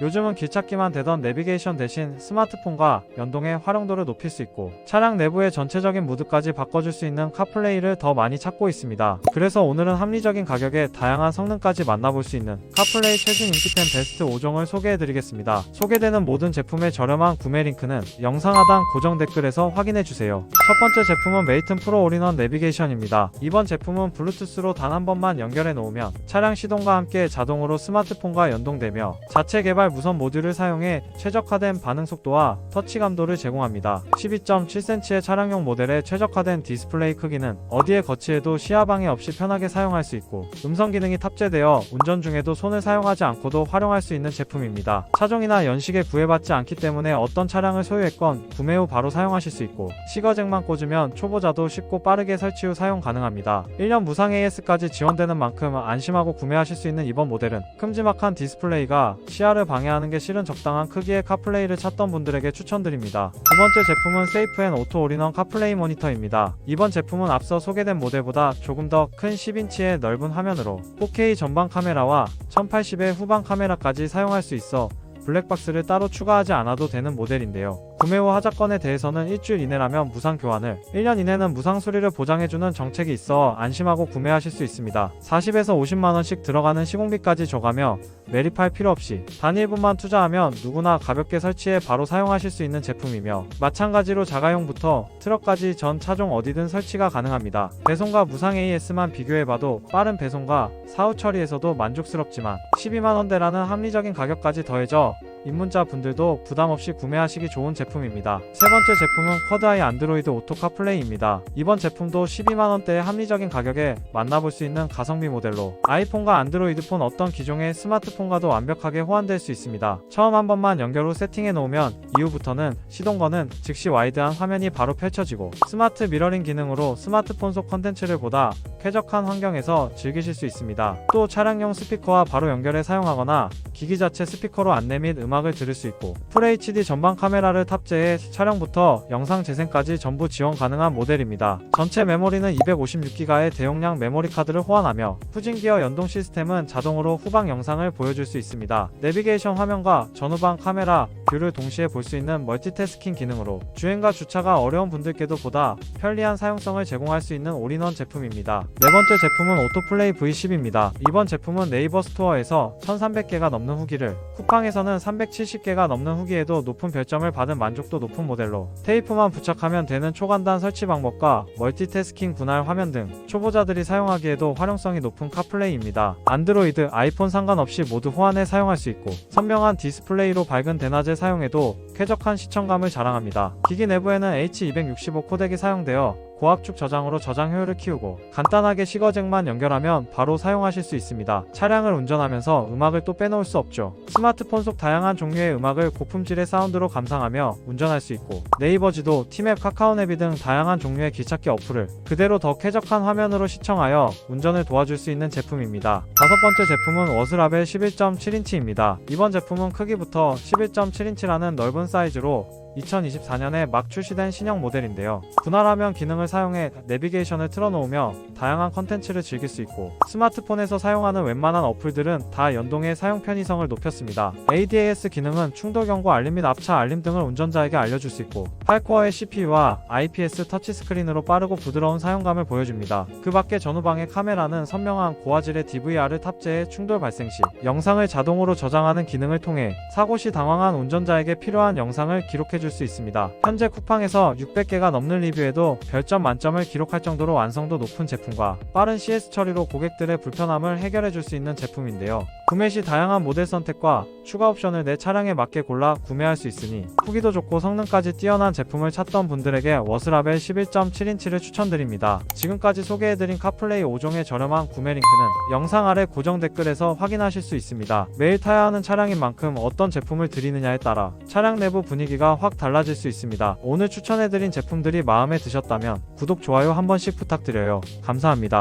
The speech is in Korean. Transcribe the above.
요즘은 길찾기만 되던 내비게이션 대신 스마트폰과 연동해 활용도를 높일 수 있고 차량 내부의 전체적인 무드까지 바꿔줄 수 있는 카플레이를 더 많이 찾고 있습니다. 그래서 오늘은 합리적인 가격에 다양한 성능까지 만나볼 수 있는 카플레이 최신 인기템 베스트 5종을 소개해드리겠습니다. 소개되는 모든 제품의 저렴한 구매 링크는 영상 하단 고정 댓글에서 확인해주세요. 첫 번째 제품은 메이튼 프로 올인원 내비게이션입니다. 이번 제품은 블루투스로 단 한 번만 연결해 놓으면 차량 시동과 함께 자동으로 스마트폰과 연동되며 자체 개발 무선 모듈을 사용해 최적화된 반응 속도와 터치 감도를 제공합니다. 12.7cm의 차량용 모델의 최적화된 디스플레이 크기는 어디에 거치해도 시야 방해 없이 편하게 사용할 수 있고 음성 기능이 탑재되어 운전 중에도 손을 사용하지 않고도 활용할 수 있는 제품입니다. 차종이나 연식에 구애받지 않기 때문에 어떤 차량을 소유했건 구매 후 바로 사용하실 수 있고 시거잭만 꽂으면 초보자도 쉽고 빠르게 설치 후 사용 가능합니다. 1년 무상 AS까지 지원되는 만큼 안심하고 구매하실 수 있는 이번 모델은 큼지막한 디스플레이가 시야를 방해하는 게 싫은 적당한 크기의 카플레이를 찾던 분들에게 추천드립니다. 두 번째 제품은 세이프앤 오토 올인원 카플레이 모니터입니다. 이번 제품은 앞서 소개된 모델보다 조금 더 큰 10인치의 넓은 화면으로 4K 전방 카메라와 1080의 후방 카메라까지 사용할 수 있어 블랙박스를 따로 추가하지 않아도 되는 모델인데요. 구매 후 하자건에 대해서는 일주일 이내라면 무상 교환을, 1년 이내는 무상 수리를 보장해주는 정책이 있어 안심하고 구매하실 수 있습니다. 40에서 50만원씩 들어가는 시공비까지 줘가며 매립할 필요 없이 단 1분만 투자하면 누구나 가볍게 설치해 바로 사용하실 수 있는 제품이며 마찬가지로 자가용부터 트럭까지 전 차종 어디든 설치가 가능합니다. 배송과 무상 AS만 비교해봐도 빠른 배송과 사후 처리에서도 만족스럽지만 12만원대라는 합리적인 가격까지 더해져 입문자 분들도 부담 없이 구매하시기 좋은 제품입니다. 세 번째 제품은 쿼드아이 안드로이드 오토 카플레이입니다. 이번 제품도 12만원대의 합리적인 가격에 만나볼 수 있는 가성비 모델로 아이폰과 안드로이드 폰 어떤 기종의 스마트폰과도 완벽하게 호환될 수 있습니다. 처음 한 번만 연결 후 세팅해 놓으면 이후부터는 시동 거는 즉시 와이드한 화면이 바로 펼쳐지고 스마트 미러링 기능으로 스마트폰 속 컨텐츠를 보다 쾌적한 환경에서 즐기실 수 있습니다. 또 차량용 스피커와 바로 연결해 사용하거나 기기 자체 스피커로 안내 및 음악 을 들을 수 있고 FHD 전방 카메라를 탑재해 촬영부터 영상 재생까지 전부 지원 가능한 모델입니다. 전체 메모리는 256기가의 대용량 메모리 카드를 호환하며 후진 기어 연동 시스템은 자동으로 후방 영상을 보여줄 수 있습니다. 내비게이션 화면과 전후방 카메라 뷰를 동시에 볼 수 있는 멀티태스킹 기능으로 주행과 주차가 어려운 분들께도 보다 편리한 사용성을 제공할 수 있는 올인원 제품입니다. 네 번째 제품은 오토플레이 V10입니다. 이번 제품은 네이버 스토어에서 1300개가 넘는 후기를 쿠팡에서는 370개가 넘는 후기에도 높은 별점을 받은 만족도 높은 모델로 테이프만 부착하면 되는 초간단 설치 방법과 멀티태스킹 분할 화면 등 초보자들이 사용하기에도 활용성이 높은 카플레이입니다. 안드로이드, 아이폰 상관없이 모두 호환해 사용할 수 있고 선명한 디스플레이로 밝은 대낮에 사용해도 쾌적한 시청감을 자랑합니다. 기기 내부에는 H265 코덱이 사용되어 고압축 저장으로 저장 효율을 키우고 간단하게 시거잭만 연결하면 바로 사용하실 수 있습니다. 차량을 운전하면서 음악을 또 빼놓을 수 없죠. 스마트폰 속 다양한 종류의 음악을 고품질의 사운드로 감상하며 운전할 수 있고 네이버 지도, 티맵, 카카오네비 등 다양한 종류의 길찾기 어플을 그대로 더 쾌적한 화면으로 시청하여 운전을 도와줄 수 있는 제품입니다. 다섯 번째 제품은 워스라벨 11.7인치입니다. 이번 제품은 크기부터 11.7인치라는 넓은 사이즈로 2024년에 막 출시된 신형 모델인데요. 분할화면 기능을 사용해 내비게이션을 틀어놓으며 다양한 컨텐츠를 즐길 수 있고 스마트폰에서 사용하는 웬만한 어플들은 다 연동해 사용 편의성을 높였습니다. ADAS 기능은 충돌 경고 알림 및 앞차 알림 등을 운전자에게 알려줄 수 있고 8코어의 CPU와 IPS 터치스크린으로 빠르고 부드러운 사용감을 보여줍니다. 그 밖에 전후방의 카메라는 선명한 고화질의 DVR을 탑재해 충돌 발생 시 영상을 자동으로 저장하는 기능을 통해 사고 시 당황한 운전자에게 필요한 영상을 기록 해줄 수 있습니다. 현재 쿠팡에서 600개가 넘는 리뷰에도 별점 만점을 기록할 정도로 완성도 높은 제품과 빠른 CS 처리로 고객들의 불편함을 해결해 줄 수 있는 제품인데요. 구매 시 다양한 모델 선택과 추가 옵션을 내 차량에 맞게 골라 구매할 수 있으니 후기도 좋고 성능까지 뛰어난 제품을 찾던 분들에게 워스라벨 11.7인치를 추천드립니다. 지금까지 소개해드린 카플레이 5종의 저렴한 구매 링크는 영상 아래 고정 댓글에서 확인하실 수 있습니다. 매일 타야 하는 차량인 만큼 어떤 제품을 드리느냐에 따라 차량 내부 분위기가 확 달라질 수 있습니다. 오늘 추천해드린 제품들이 마음에 드셨다면 구독, 좋아요 한 번씩 부탁드려요. 감사합니다.